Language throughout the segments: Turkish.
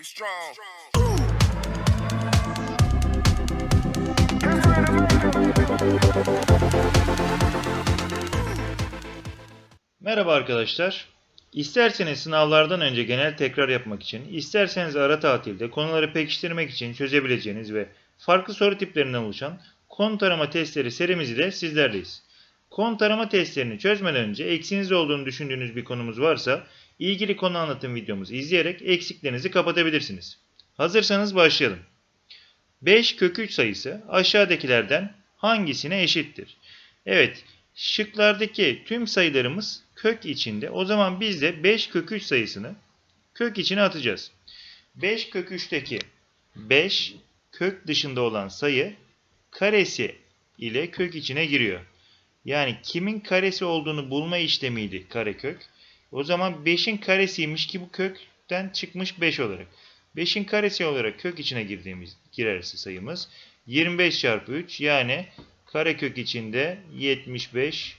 Be strong. Merhaba arkadaşlar. İsterseniz sınavlardan önce genel tekrar yapmak için, isterseniz ara tatilde konuları pekiştirmek için çözebileceğiniz ve farklı soru tiplerinden oluşan konu tarama testleri serimiz ile sizlerleyiz. Konu tarama testlerini çözmeden önce eksiğiniz olduğunu düşündüğünüz bir konumuz varsa ilgili konu anlatım videomuzu izleyerek eksiklerinizi kapatabilirsiniz. Hazırsanız başlayalım. 5 kök 3 sayısı aşağıdakilerden hangisine eşittir? Evet, şıklardaki tüm sayılarımız kök içinde. O zaman biz de 5 kök 3 sayısını kök içine atacağız. 5 kök 3'teki 5 kök dışında olan sayı karesi ile kök içine giriyor. Yani kimin karesi olduğunu bulma işlemiydi karekök. O zaman 5'in karesiymiş ki bu kökten çıkmış 5 olarak. 5'in karesi olarak kök içine girdiğimiz girerse sayımız 25 çarpı 3 yani karekök içinde 75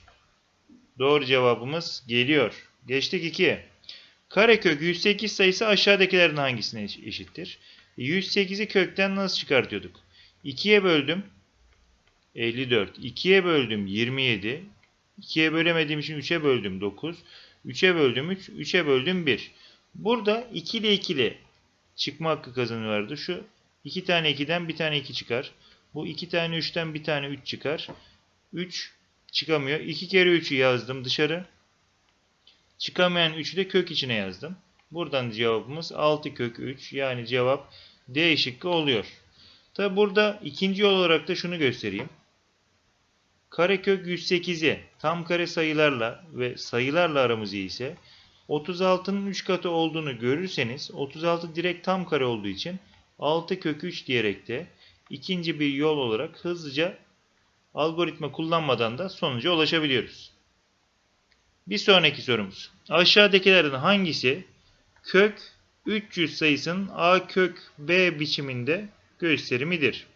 doğru cevabımız geliyor. Geçtik 2. Karekök 108 sayısı aşağıdakilerin hangisine eş- eşittir? 108'i kökten nasıl çıkartıyorduk? 2'ye böldüm 54. 2'ye böldüm 27. 2'ye bölemediğim için 3'e böldüm 9. 3'e böldüm 3. 3'e böldüm 1. Burada ikili ikili çıkma hakkı kazanıyorlardı. Şu 2 tane 2'den bir tane 2 çıkar. Bu 2 tane 3'ten bir tane 3 çıkar. 3 çıkamıyor. 2 kere 3'ü yazdım dışarı. Çıkamayan 3'ü de kök içine yazdım. Buradan cevabımız 6 kök 3. Yani cevap D şıkkı oluyor. Tabi burada ikinci yol olarak da şunu göstereyim. Karekök 108'i tam kare sayılarla ve sayılarla aramız ise 36'nın 3 katı olduğunu görürseniz 36 direkt tam kare olduğu için 6 kök 3 diyerek de ikinci bir yol olarak hızlıca algoritma kullanmadan da sonuca ulaşabiliyoruz. Bir sonraki sorumuz. Aşağıdakilerden hangisi kök 300 sayısının a kök b biçiminde gösterimidir?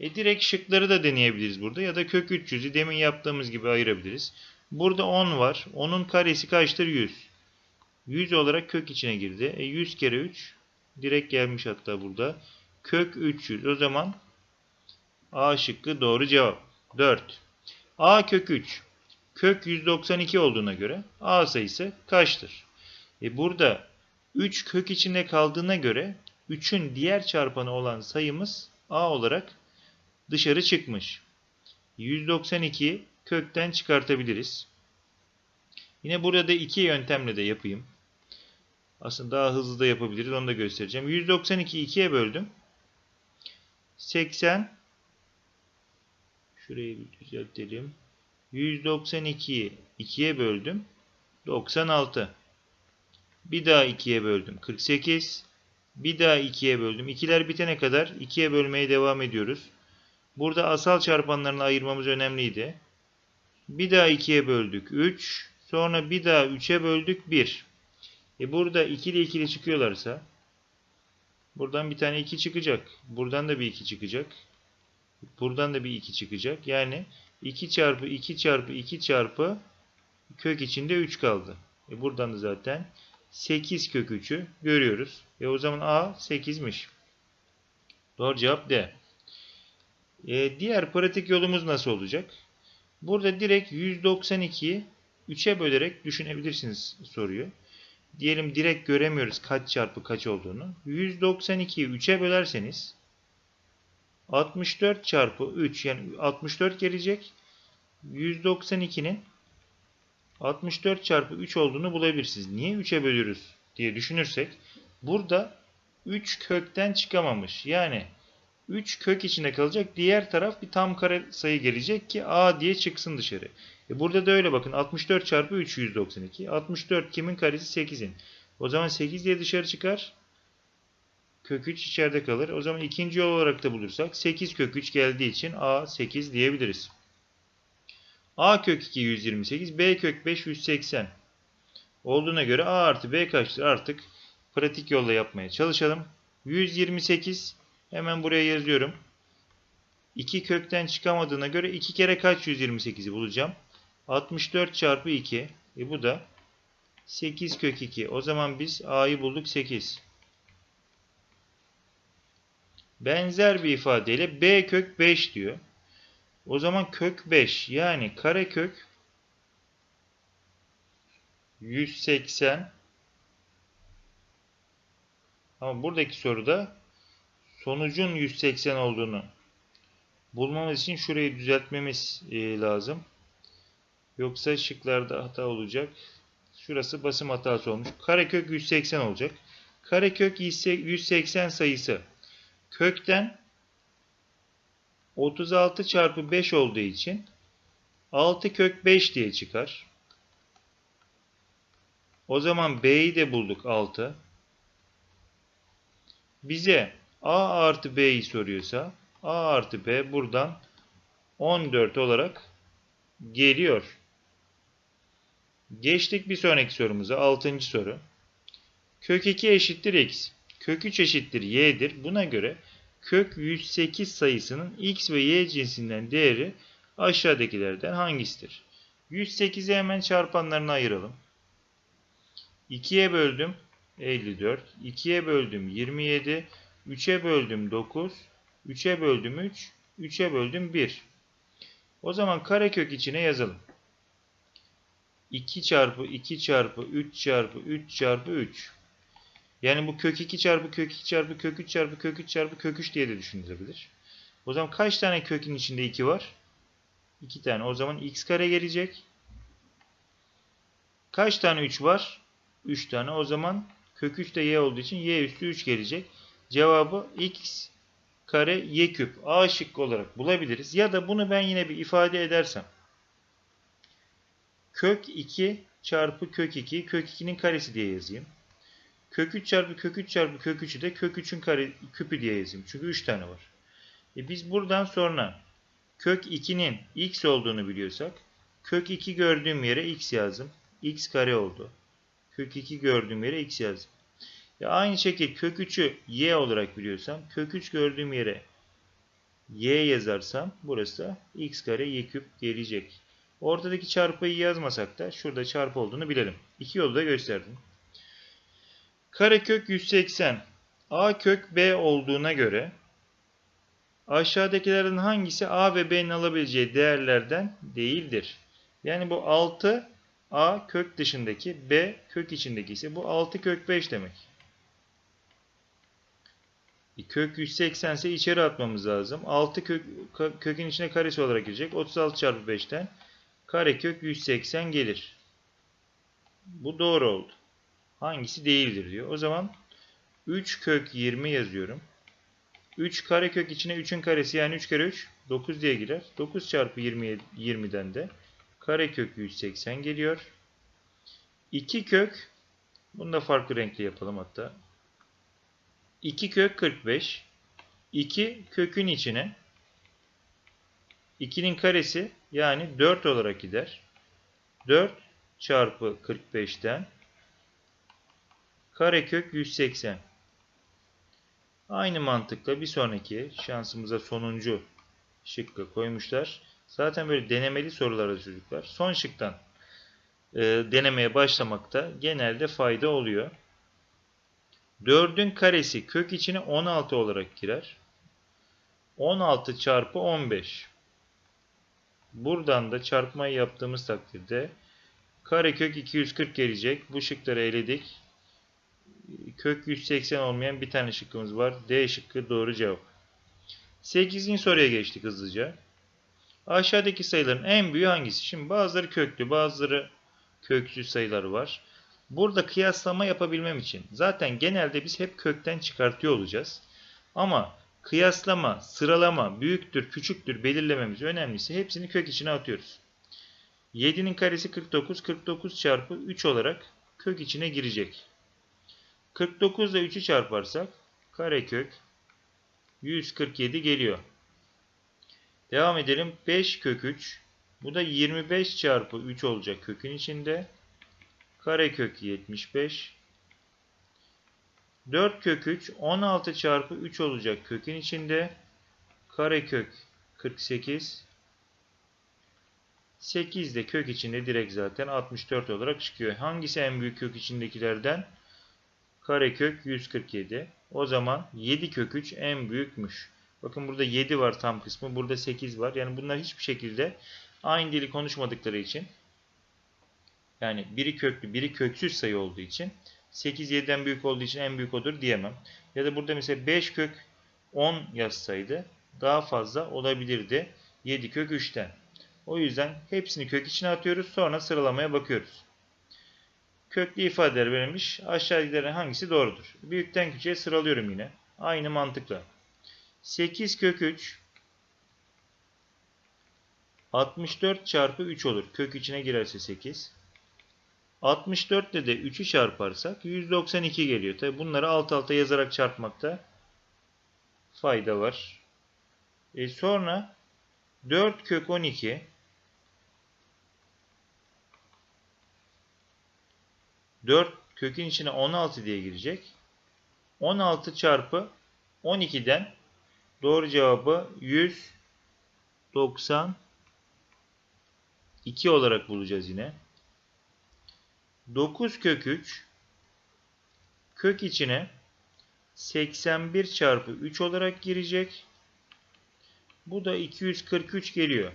E direkt şıkları da deneyebiliriz burada ya da kök 300'ü demin yaptığımız gibi ayırabiliriz. Burada 10 var. 10'un karesi kaçtır? 100. 100 olarak kök içine girdi. E 100 kere 3 direkt gelmiş hatta burada. Kök 300. O zaman A şıkkı doğru cevap. 4. A kök 3. Kök 192 olduğuna göre A sayısı kaçtır? E burada 3 kök içinde kaldığına göre 3'ün diğer çarpanı olan sayımız A olarak dışarı çıkmış. 192 kökten çıkartabiliriz. Yine burada iki yöntemle de yapayım. Aslında daha hızlı da yapabiliriz. Onu da göstereceğim. 192'yi 2'ye böldüm. 80 Şurayı bir düzeltelim. 192'yi 2'ye böldüm. 96. Bir daha 2'ye böldüm. 48. Bir daha 2'ye böldüm. İkiler bitene kadar 2'ye bölmeye devam ediyoruz. Burada asal çarpanlarını ayırmamız önemliydi. Bir daha 2'ye böldük 3. Sonra bir daha 3'e böldük 1. E burada ikili ikili çıkıyorlarsa buradan bir tane 2 çıkacak. Buradan da bir 2 çıkacak. Buradan da bir 2 çıkacak. Yani 2 çarpı 2 çarpı 2 çarpı kök içinde 3 kaldı. E buradan da zaten 8 kök 3'ü görüyoruz. E o zaman A 8'miş. Doğru cevap D. E, diğer pratik yolumuz nasıl olacak? Burada direkt 192'yi 3'e bölerek düşünebilirsiniz soruyu. Diyelim direkt göremiyoruz kaç çarpı kaç olduğunu. 192'yi 3'e bölerseniz 64 çarpı 3 yani 64 gelecek. 192'nin 64 çarpı 3 olduğunu bulabilirsiniz. Niye 3'e bölüyoruz diye düşünürsek burada 3 kökten çıkamamış. Yani 3 kök içinde kalacak. Diğer taraf bir tam kare sayı gelecek ki A diye çıksın dışarı. E burada da öyle bakın. 64 çarpı 3 192. 64 kimin karesi? 8'in. O zaman 8 diye dışarı çıkar. Kök 3 içeride kalır. O zaman ikinci yol olarak da bulursak 8 kök 3 geldiği için A 8 diyebiliriz. A kök 2 128. B kök 5 180. Olduğuna göre A artı B kaçtır? Artık pratik yolla yapmaya çalışalım. 128 Hemen buraya yazıyorum. 2 kökten çıkamadığına göre 2 kere kaç 128'i bulacağım? 64 çarpı 2. E bu da 8 kök 2. O zaman biz A'yı bulduk 8. benzer bir ifadeyle b kök 5 diyor. O zaman kök 5 yani karekök 180 ama buradaki soruda sonucun 180 olduğunu bulmamız için şurayı düzeltmemiz e, lazım. Yoksa şıklarda hata olacak. Şurası basım hatası olmuş. Karekök 180 olacak. Karekök 180 sayısı kökten 36 çarpı 5 olduğu için 6 kök 5 diye çıkar. O zaman B'yi de bulduk 6. Bize A artı B'yi soruyorsa A artı B buradan 14 olarak geliyor. Geçtik bir sonraki sorumuza. 6. soru. Kök 2 eşittir x. Kök 3 eşittir y'dir. Buna göre kök 108 sayısının x ve y cinsinden değeri aşağıdakilerden hangisidir? 108'i hemen çarpanlarına ayıralım. 2'ye böldüm 54. 2'ye böldüm 27. 3'e böldüm 9. 3'e böldüm 3. 3'e böldüm 1. O zaman karekök içine yazalım. 2 çarpı 2 çarpı 3 çarpı 3 çarpı 3. Yani bu kök 2 çarpı kök 2 çarpı kök 3 çarpı kök 3 çarpı kök 3 diye de düşünülebilir. O zaman kaç tane kökün içinde 2 var? 2 tane. O zaman x kare gelecek. Kaç tane 3 var? 3 tane. O zaman kök 3 de y olduğu için y üstü 3 gelecek. Cevabı x kare y küp a şıkkı olarak bulabiliriz. Ya da bunu ben yine bir ifade edersem. Kök 2 çarpı kök 2 kök 2'nin karesi diye yazayım. Kök 3 çarpı kök 3 çarpı kök 3'ü de kök 3'ün kare küpü diye yazayım. Çünkü 3 tane var. E biz buradan sonra kök 2'nin x olduğunu biliyorsak kök 2 gördüğüm yere x yazdım. x kare oldu. Kök 2 gördüğüm yere x yazdım. Ya aynı şekilde kök 3'ü y olarak biliyorsam kök 3 gördüğüm yere y yazarsam burası da x kare y küp gelecek. Ortadaki çarpıyı yazmasak da şurada çarpı olduğunu bilelim. İki yolu da gösterdim. Karekök 180 a kök b olduğuna göre aşağıdakilerin hangisi a ve b'nin alabileceği değerlerden değildir? Yani bu 6 a kök dışındaki b kök içindeki ise bu 6 kök 5 demek. E, kök 180 ise içeri atmamız lazım. 6 kök, kökün içine karesi olarak girecek. 36 çarpı 5'ten karekök 180 gelir. Bu doğru oldu. Hangisi değildir diyor. O zaman 3 kök 20 yazıyorum. 3 karekök içine 3'ün karesi yani 3 kere 3 9 diye girer. 9 çarpı 20, 20'den de karekök 180 geliyor. 2 kök bunu da farklı renkli yapalım hatta. 2 kök 45. 2 kökün içine 2'nin karesi yani 4 olarak gider. 4 çarpı 45'ten karekök 180. Aynı mantıkla bir sonraki şansımıza sonuncu şıkkı koymuşlar. Zaten böyle denemeli sorularda çocuklar. Son şıktan e, denemeye başlamakta genelde fayda oluyor. 4'ün karesi kök içine 16 olarak girer. 16 çarpı 15. Buradan da çarpmayı yaptığımız takdirde karekök 240 gelecek. Bu şıkları eledik. Kök 180 olmayan bir tane şıkkımız var. D şıkkı doğru cevap. 8. soruya geçtik hızlıca. Aşağıdaki sayıların en büyüğü hangisi? Şimdi bazıları köklü, bazıları köksüz sayıları var. Burada kıyaslama yapabilmem için zaten genelde biz hep kökten çıkartıyor olacağız. Ama kıyaslama, sıralama, büyüktür, küçüktür belirlememiz önemlisi hepsini kök içine atıyoruz. 7'nin karesi 49, 49 çarpı 3 olarak kök içine girecek. 49 ile 3'ü çarparsak karekök 147 geliyor. Devam edelim. 5 kök 3. Bu da 25 çarpı 3 olacak kökün içinde. Karekök 75. 4 kök 3 16 çarpı 3 olacak kökün içinde. Karekök 48. 8 de kök içinde direkt zaten 64 olarak çıkıyor. Hangisi en büyük kök içindekilerden? Karekök 147. O zaman 7 kök 3 en büyükmüş. Bakın burada 7 var tam kısmı. Burada 8 var. Yani bunlar hiçbir şekilde aynı dili konuşmadıkları için yani biri köklü biri köksüz sayı olduğu için 8 7'den büyük olduğu için en büyük odur diyemem. Ya da burada mesela 5 kök 10 yazsaydı daha fazla olabilirdi 7 kök 3'ten. O yüzden hepsini kök içine atıyoruz. Sonra sıralamaya bakıyoruz. Köklü ifadeler verilmiş. Aşağıdakilerin hangisi doğrudur? Büyükten küçüğe sıralıyorum yine. Aynı mantıkla. 8 kök 3 64 çarpı 3 olur. Kök içine girerse 8. 64 ile de 3'ü çarparsak 192 geliyor. Tabi bunları alt alta yazarak çarpmakta fayda var. E sonra 4 kök 12 4 kökün içine 16 diye girecek. 16 çarpı 12'den doğru cevabı 192 olarak bulacağız yine. 9 kök 3 kök içine 81 çarpı 3 olarak girecek. Bu da 243 geliyor.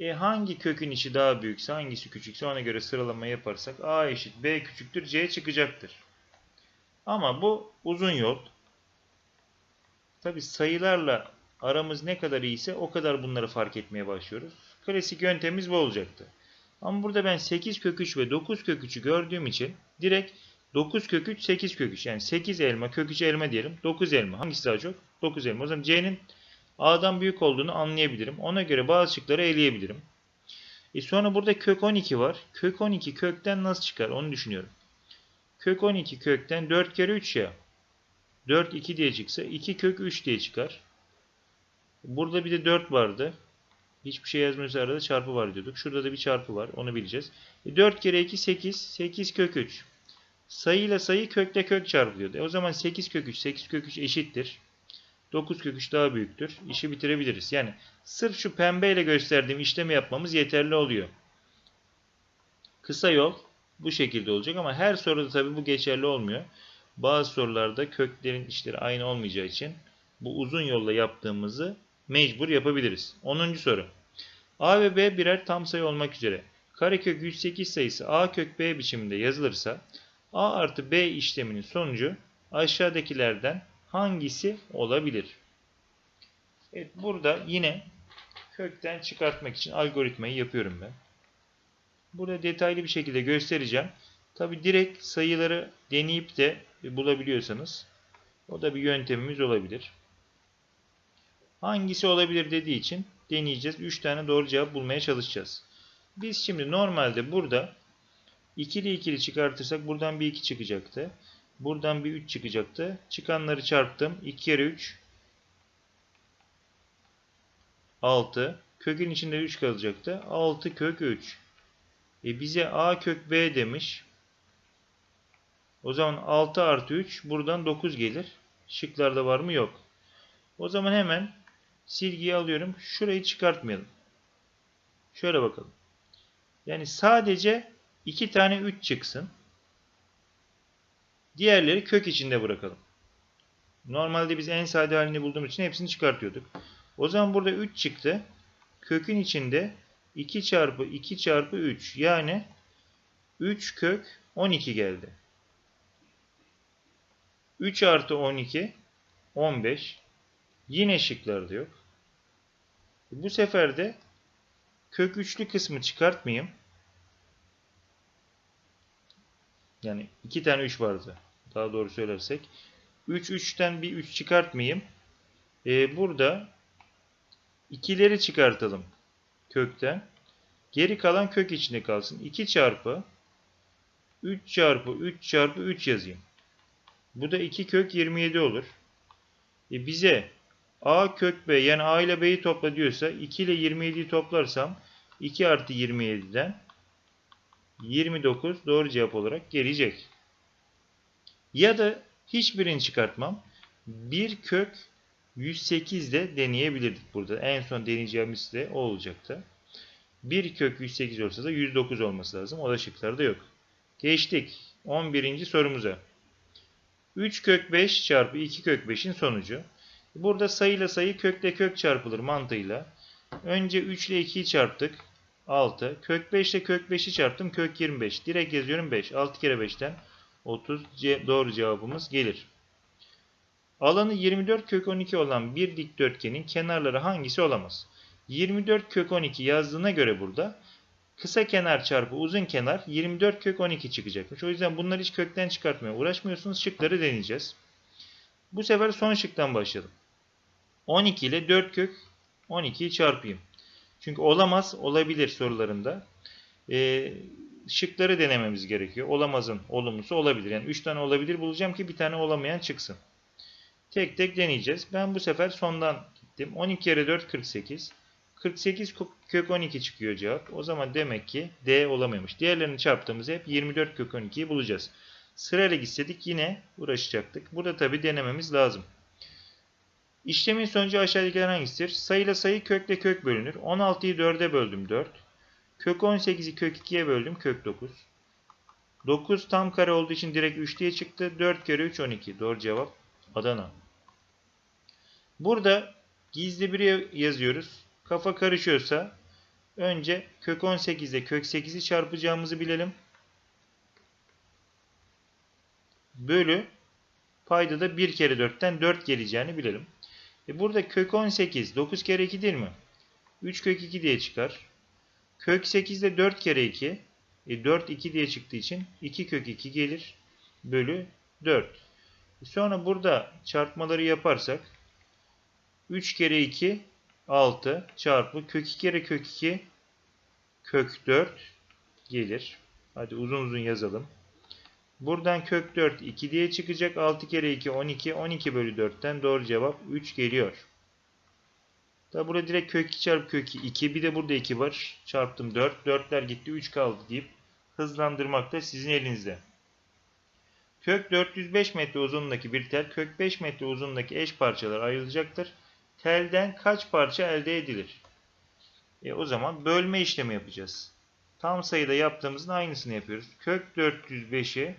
E hangi kökün içi daha büyükse hangisi küçükse ona göre sıralama yaparsak A eşit B küçüktür C çıkacaktır. Ama bu uzun yol. Tabi sayılarla aramız ne kadar iyiyse o kadar bunları fark etmeye başlıyoruz. Klasik yöntemimiz bu olacaktı. Ama burada ben 8 kök 3 ve 9 kök 3'ü gördüğüm için direkt 9 kök 3 8 kök 3 yani 8 elma kök 3 elma diyelim 9 elma hangisi daha çok? 9 elma. O zaman C'nin A'dan büyük olduğunu anlayabilirim. Ona göre bazı şıkları eleyebilirim. E sonra burada kök 12 var. Kök 12 kökten nasıl çıkar onu düşünüyorum. Kök 12 kökten 4 kere 3 ya. 4 2 diye çıksa 2 kök 3 diye çıkar. Burada bir de 4 vardı. Hiçbir şey yazmıyorsa arada çarpı var diyorduk. Şurada da bir çarpı var. Onu bileceğiz. E 4 kere 2 8. 8 kök 3. Sayıyla sayı kökle kök çarpılıyordu. E o zaman 8 kök 3. 8 kök 3 eşittir. 9 kök 3 daha büyüktür. İşi bitirebiliriz. Yani sırf şu pembeyle gösterdiğim işlemi yapmamız yeterli oluyor. Kısa yol bu şekilde olacak ama her soruda tabi bu geçerli olmuyor. Bazı sorularda köklerin işleri aynı olmayacağı için bu uzun yolla yaptığımızı mecbur yapabiliriz. 10. soru. A ve B birer tam sayı olmak üzere karekök 108 sayısı A kök B biçiminde yazılırsa A artı B işleminin sonucu aşağıdakilerden hangisi olabilir? Evet burada yine kökten çıkartmak için algoritmayı yapıyorum ben. Burada detaylı bir şekilde göstereceğim. Tabi direkt sayıları deneyip de bulabiliyorsanız o da bir yöntemimiz olabilir. Hangisi olabilir dediği için deneyeceğiz. 3 tane doğru cevap bulmaya çalışacağız. Biz şimdi normalde burada ikili ikili çıkartırsak buradan bir 2 çıkacaktı. Buradan bir 3 çıkacaktı. Çıkanları çarptım. 2 kere 3 6. Kökün içinde 3 kalacaktı. 6 kök 3. E bize a kök b demiş. O zaman 6 artı 3 buradan 9 gelir. Şıklarda var mı? Yok. O zaman hemen silgiyi alıyorum. Şurayı çıkartmayalım. Şöyle bakalım. Yani sadece 2 tane 3 çıksın. Diğerleri kök içinde bırakalım. Normalde biz en sade halini bulduğumuz için hepsini çıkartıyorduk. O zaman burada 3 çıktı. Kökün içinde 2 çarpı 2 çarpı 3 yani 3 kök 12 geldi. 3 artı 12 15 yine şıklarda yok. Bu sefer de kök üçlü kısmı çıkartmayayım. Yani 2 tane 3 vardı. Daha doğru söylersek. 3 3'ten bir 3 çıkartmayayım. Ee, burada ikileri çıkartalım kökten. Geri kalan kök içinde kalsın. 2 çarpı 3 çarpı 3 çarpı 3 yazayım. Bu da 2 kök 27 olur. E bize a kök b yani a ile b'yi topla diyorsa 2 ile 27'yi toplarsam 2 artı 27'den 29 doğru cevap olarak gelecek. Ya da hiçbirini çıkartmam. 1 kök 108 de deneyebilirdik burada. En son deneyeceğimiz de o olacaktı. 1 kök 108 olsa da 109 olması lazım. O da şıklarda yok. Geçtik. 11. sorumuza. 3 kök 5 çarpı 2 kök 5'in sonucu. Burada sayıyla sayı kökle kök çarpılır mantığıyla. Önce 3 ile 2'yi çarptık. 6. Kök 5 ile kök 5'i çarptım. Kök 25. Direkt yazıyorum 5. 6 kere 5'ten 30. Ce- doğru cevabımız gelir. Alanı 24 kök 12 olan bir dikdörtgenin kenarları hangisi olamaz? 24 kök 12 yazdığına göre burada kısa kenar çarpı uzun kenar 24 kök 12 çıkacakmış. O yüzden bunları hiç kökten çıkartmaya uğraşmıyorsunuz. Şıkları deneyeceğiz. Bu sefer son şıktan başlayalım. 12 ile 4 kök 12'yi çarpayım. Çünkü olamaz, olabilir sorularında. Ee, şıkları denememiz gerekiyor. Olamazın olumlusu olabilir. Yani 3 tane olabilir bulacağım ki bir tane olamayan çıksın. Tek tek deneyeceğiz. Ben bu sefer sondan gittim. 12 kere 4 48. 48 kök 12 çıkıyor cevap. O zaman demek ki D olamamış. Diğerlerini çarptığımızda hep 24 kök 12'yi bulacağız. Sırayla gitseydik yine uğraşacaktık. Burada tabi denememiz lazım. İşlemin sonucu aşağıdakiler hangisidir? Sayıyla sayı kökle kök bölünür. 16'yı 4'e böldüm 4. Kök 18'i kök 2'ye böldüm kök 9. 9 tam kare olduğu için direkt 3 diye çıktı. 4 kere 3 12. Doğru cevap Adana. Burada gizli bir yazıyoruz. Kafa karışıyorsa önce kök 18 ile kök 8'i çarpacağımızı bilelim. Bölü payda da 1 kere 4'ten 4 geleceğini bilelim. E burada kök 18 9 kere 2 değil mi? 3 kök 2 diye çıkar. Kök 8 de 4 kere 2. E 4 2 diye çıktığı için 2 kök 2 gelir. Bölü 4. E sonra burada çarpmaları yaparsak 3 kere 2 6 çarpı kök 2 kere kök 2 kök 4 gelir. Hadi uzun uzun yazalım. Buradan kök 4 2 diye çıkacak. 6 kere 2 12. 12 bölü 4'ten doğru cevap 3 geliyor. Da burada direkt kök 2 çarpı kök 2. 2 bir de burada 2 var. Çarptım 4. 4'ler gitti 3 kaldı deyip hızlandırmak da sizin elinizde. Kök 405 metre uzunluğundaki bir tel kök 5 metre uzunluğundaki eş parçalara ayrılacaktır. Telden kaç parça elde edilir? E, o zaman bölme işlemi yapacağız. Tam sayıda yaptığımızın aynısını yapıyoruz. Kök 405'i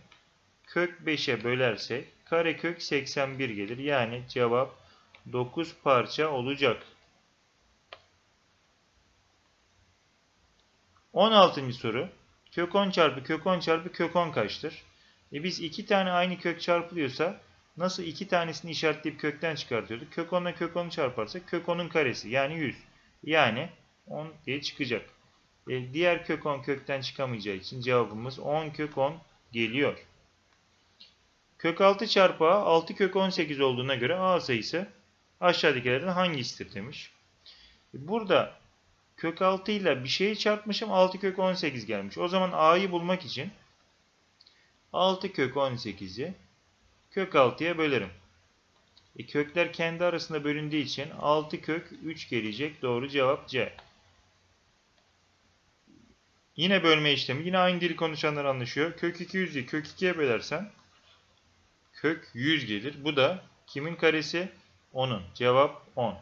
kök 5'e bölersek karekök 81 gelir. Yani cevap 9 parça olacak. 16. soru. Kök 10 çarpı kök 10 çarpı kök 10 kaçtır? E biz iki tane aynı kök çarpılıyorsa nasıl iki tanesini işaretleyip kökten çıkartıyorduk? Kök 10 ile kök 10'u çarparsak kök 10'un karesi yani 100. Yani 10 diye çıkacak. E, diğer kök 10 kökten çıkamayacağı için cevabımız 10 kök 10 geliyor. Kök 6 çarpı a 6 kök 18 olduğuna göre a sayısı aşağıdakilerden hangisidir demiş. Burada kök 6 ile bir şeyi çarpmışım 6 kök 18 gelmiş. O zaman a'yı bulmak için 6 kök 18'i kök 6'ya bölerim. E, kökler kendi arasında bölündüğü için 6 kök 3 gelecek. Doğru cevap C. Yine bölme işlemi. Yine aynı dili konuşanlar anlaşıyor. Kök 200'ü kök 2'ye bölersen kök 100 gelir. Bu da kimin karesi? 10'un. Cevap 10.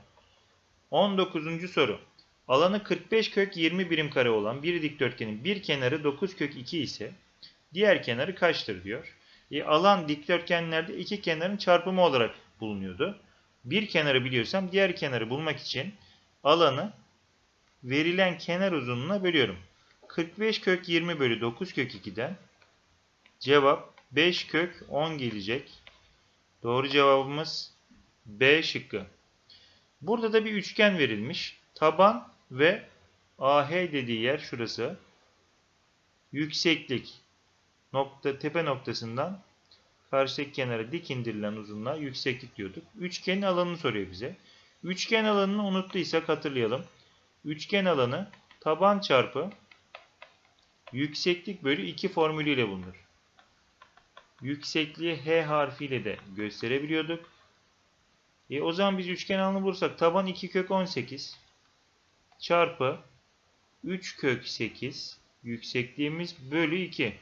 19. soru. Alanı 45 kök 20 birim kare olan bir dikdörtgenin bir kenarı 9 kök 2 ise diğer kenarı kaçtır diyor. E, alan dikdörtgenlerde iki kenarın çarpımı olarak bulunuyordu. Bir kenarı biliyorsam diğer kenarı bulmak için alanı verilen kenar uzunluğuna bölüyorum. 45 kök 20 bölü 9 kök 2'den cevap 5 kök 10 gelecek. Doğru cevabımız B şıkkı. Burada da bir üçgen verilmiş. Taban ve AH dediği yer şurası. Yükseklik nokta tepe noktasından karşıdaki kenara dik indirilen uzunluğa yükseklik diyorduk. Üçgenin alanını soruyor bize. Üçgen alanını unuttuysak hatırlayalım. Üçgen alanı taban çarpı yükseklik bölü 2 formülüyle bulunur. Yüksekliği H harfiyle de gösterebiliyorduk. E, o zaman biz üçgen alanı bulursak taban 2 kök 18 çarpı 3 kök 8 yüksekliğimiz bölü 2.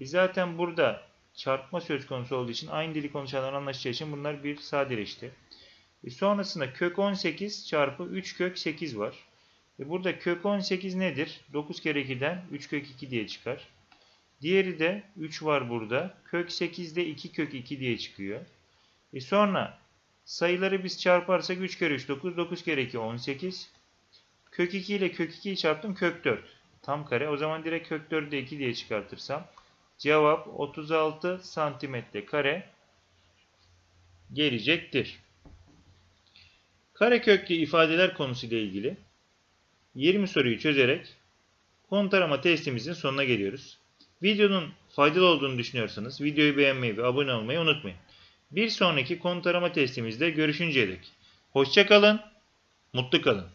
E zaten burada çarpma söz konusu olduğu için aynı dili konuşanlar anlaşacağı için bunlar bir sadeleşti. E sonrasında kök 18 çarpı 3 kök 8 var. E burada kök 18 nedir? 9 kere 2'den 3 kök 2 diye çıkar. Diğeri de 3 var burada. Kök 8'de 2 kök 2 diye çıkıyor. E sonra sayıları biz çarparsak 3 kere 3 9, 9 kere 2 18. Kök 2 ile kök 2'yi çarptım kök 4. Tam kare. O zaman direkt kök 4'ü de 2 diye çıkartırsam cevap 36 santimetre kare gelecektir. Kareköklü ifadeler konusuyla ilgili 20 soruyu çözerek konu testimizin sonuna geliyoruz. Videonun faydalı olduğunu düşünüyorsanız videoyu beğenmeyi ve abone olmayı unutmayın. Bir sonraki konu tarama testimizde görüşünceye dek. Hoşça kalın, mutlu kalın.